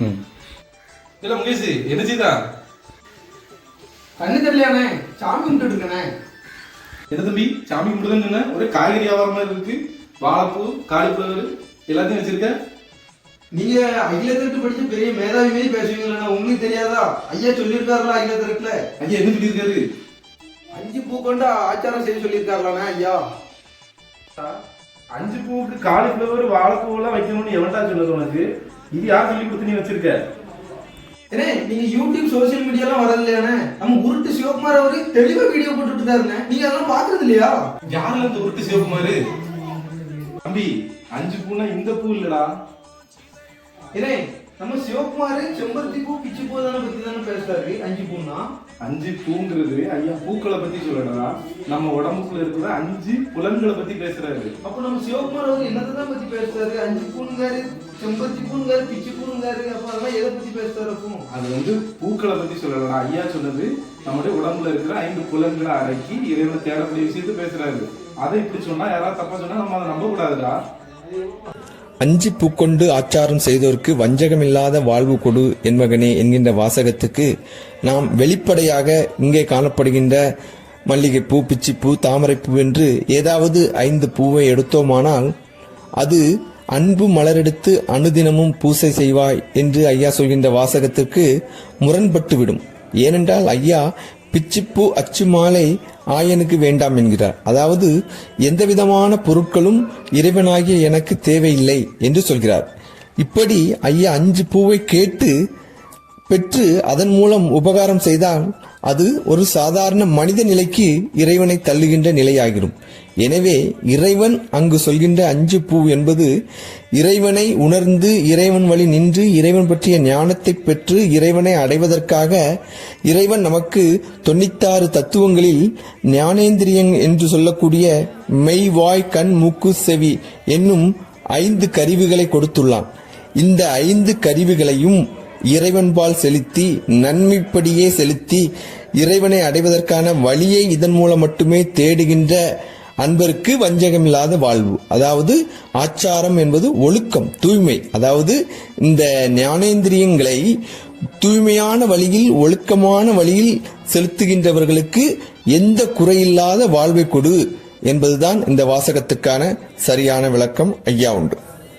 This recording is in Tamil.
இல்ல முகேஷ் என்ன செய்தா? கண்ணு தெரியலையாண்ணே சாமி கும்பிட்டு இருக்கண்ணே. என்ன தம்பி சாமி கும்பிடுதுன்னு ஒரே காய்கறி வியாபாரம் இருக்கு. வாழைப்பூ காலிஃபிளவர் எல்லாத்தையும் வச்சிருக்க? நீங்க அகிலத்திற்கு படிச்ச பெரிய மேதாவி மாரி பேசுவீங்களா உங்களுக்கு தெரியாதா? ஐயா சொல்லியிருக்காருல அகிலத்திற்குல ஐயா என்ன சொல்லியிருக்காரு? அஞ்சு பூ கொண்டு ஆச்சாரம் செய்ய சொல்லியிருக்காருலாண்ணே ஐயா. அஞ்சு பூவுக்கு காலிஃபிளவர் வாழைப்பூ எல்லாம் வைக்கணும்னு எவன்டா சொன்னது உனக்கு? இது யார் சொல்லி கொடுத்து நீ வச்சிருக்க? ஏனே நீங்க யூடியூப் சோசியல் மீடியாலாம் வரது இல்லையாண்ணே நம்ம உருட்டு சிவகுமார் அவரு தெளிவா வீடியோ போட்டுட்டு இருந்தாருண்ணே நீங்க அதெல்லாம் பாக்குறது இல்லையா? யாருல இந்த உருட்டு சிவகுமாரு? தம்பி அஞ்சு பூனா இந்த பூ இல்லடா. ஏனே நம்ம சிவகுமார் செம்பருத்தி பூ பிச்சு பூ தானே பத்தி தானே பேசுறாரு? அஞ்சு பூன்னா? அஞ்சு பூங்கிறது ஐயா பூக்களை பத்தி சொல்லடா நம்ம உடம்புக்குள்ள இருக்கிற அஞ்சு புலன்களை பத்தி பேசுறாரு. அப்ப நம்ம சிவகுமார் அவர் என்னத்தை தான் பத்தி பேசுறாரு? அஞ்சு பூனுங்காரு செம்பருத்தி பூனுங்காரு பிச்சு பூனுங்காரு அப்ப அதெல்லாம் எதை பத்தி பேசுறாரு அப்போ? அது வந்து பூக்களை பத்தி சொல்லலாம் ஐயா சொன்னது நம்முடைய உடம்புல இருக்கிற ஐந்து புலன்களை அடக்கி இறைவனை தேடக்கூடிய விஷயத்தை பேசுறாரு. அதை இப்படி சொன்னா யாராவது தப்பா சொன்னா நம்ம அதை நம்ப கூடாதுடா அஞ்சு பூக்கொண்டு ஆச்சாரம் செய்தோர்க்கு வஞ்சகமில்லாத வாழ்வு கொடு என்பகனே என்கின்ற வாசகத்துக்கு நாம் வெளிப்படையாக இங்கே காணப்படுகின்ற மல்லிகைப்பூ பிச்சிப்பூ தாமரைப்பூ என்று ஏதாவது ஐந்து பூவை எடுத்தோமானால் அது அன்பு மலரெடுத்து அனுதினமும் பூசை செய்வாய் என்று ஐயா சொல்கின்ற வாசகத்திற்கு முரண்பட்டுவிடும். ஏனென்றால் ஐயா பிச்சிப்பூ அச்சு மாலை ஆயனுக்கு வேண்டாம் என்கிறார். அதாவது எந்த விதமான பொருட்களும் இறைவனாகிய எனக்கு தேவையில்லை என்று சொல்கிறார். இப்படி ஐயா அஞ்சு பூவை கேட்டு பெற்று அதன் மூலம் உபகாரம் செய்தால் அது ஒரு சாதாரண மனித நிலைக்கு இறைவனை தள்ளுகின்ற நிலையாகிடும் எனவே இறைவன் அங்கு சொல்கின்ற அஞ்சு பூ என்பது இறைவனை உணர்ந்து இறைவன் வழி நின்று இறைவன் பற்றிய ஞானத்தை பெற்று இறைவனை அடைவதற்காக இறைவன் நமக்கு தொண்ணூத்தாறு தத்துவங்களில் ஞானேந்திரியன் என்று சொல்லக்கூடிய மெய் வாய் கண் மூக்கு செவி என்னும் ஐந்து கருவிகளை கொடுத்துள்ளான். இந்த ஐந்து கருவிகளையும் இறைவன்பால் செலுத்தி நன்மைப்படியே செலுத்தி இறைவனை அடைவதற்கான வழியை இதன் மூலம் மட்டுமே தேடுகின்ற அன்பருக்கு வஞ்சகமில்லாத வாழ்வு. அதாவது ஆச்சாரம் என்பது ஒழுக்கம் தூய்மை. அதாவது இந்த ஞானேந்திரியங்களை தூய்மையான வழியில் ஒழுக்கமான வழியில் செலுத்துகின்றவர்களுக்கு எந்த குறையில்லாத வாழ்வை கொடு என்பதுதான் இந்த வாசகத்துக்கான சரியான விளக்கம். ஐயா உண்டு.